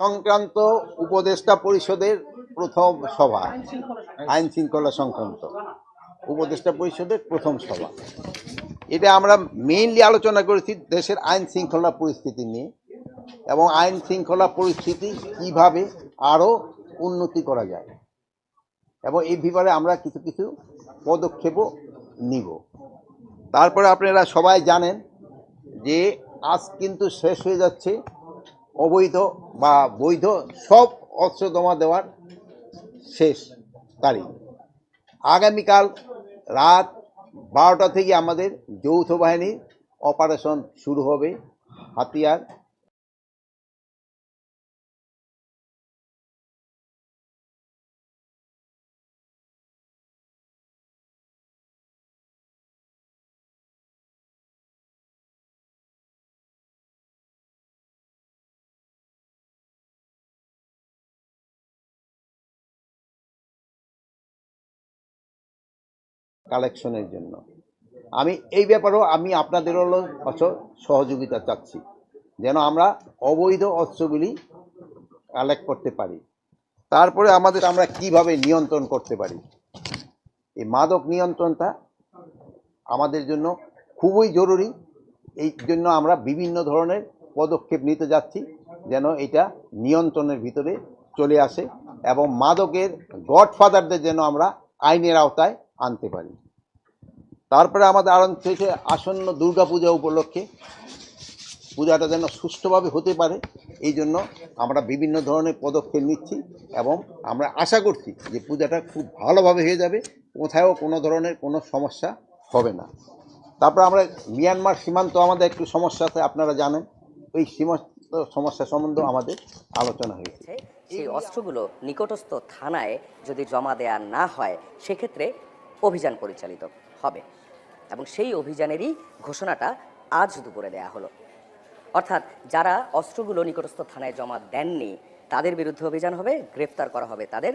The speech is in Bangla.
সংক্রান্ত উপদেষ্টা পরিষদের প্রথম সভা, আইন শৃঙ্খলা সংক্রান্ত উপদেষ্টা পরিষদের প্রথম সভা। এটা আমরা মেইনলি আলোচনা করেছি দেশের আইন শৃঙ্খলা পরিস্থিতি নিয়ে এবং আইন শৃঙ্খলা পরিস্থিতি কীভাবে আরও উন্নতি করা যায় এবং এই ব্যাপারে আমরা কিছু কিছু পদক্ষেপও নিব। তারপরে আপনারা সবাই জানেন যে আজ কিন্তু শেষ হয়ে যাচ্ছে অবৈধ বা বৈধ সব অস্ত্র জমা দেওয়ার শেষ তারিখ। আগামীকাল রাত বারোটা থেকে আমাদের যৌথ বাহিনীর অপারেশন শুরু হবে হাতিয়ার কালেকশনের জন্য। আমি এই ব্যাপারেও আমি আপনাদের হলো সহযোগিতা চাচ্ছি, যেন আমরা অবৈধ অস্ত্রগুলি কালেক্ট করতে পারি। তারপরে আমাদের আমরা কীভাবে নিয়ন্ত্রণ করতে পারি? এই মাদক নিয়ন্ত্রণটা আমাদের জন্য খুবই জরুরি। এই জন্য আমরা বিভিন্ন ধরনের পদক্ষেপ নিতে যাচ্ছি, যেন এটা নিয়ন্ত্রণের ভিতরে চলে আসে এবং মাদকের গডফাদারদের যেন আমরা আইনের আওতায় আনতে পারি। তারপরে আমাদের আরম্ভ হয়েছে আসন্ন দুর্গাপূজা উপলক্ষে পূজাটা যেন সুষ্ঠুভাবে হতে পারে, এই জন্য আমরা বিভিন্ন ধরনের পদক্ষেপ নিচ্ছি এবং আমরা আশা করছি যে পূজাটা খুব ভালোভাবে হয়ে যাবে কোথাও কোনো ধরনের কোনো সমস্যা হবে না। তারপরে আমরা মিয়ানমার সীমান্ত আমাদের একটু সমস্যা আছে, আপনারা জানেন, ওই সীমান্ত সমস্যা সম্বন্ধেও আমাদের আলোচনা হয়েছে। সেই অস্ত্রগুলো নিকটস্থ থানায় যদি জমা দেয়া না হয়, সেক্ষেত্রে অভিযান পরিচালিত হবে। এবং সেই অভিযানেরই ঘোষণাটা আজ দুপুরে দেয়া হলো। অর্থাৎ যারা অস্ত্রগুলো নিকটস্থ থানায় জমা দেননি, তাদের বিরুদ্ধে অভিযান হবে, গ্রেফতার করা হবে তাদের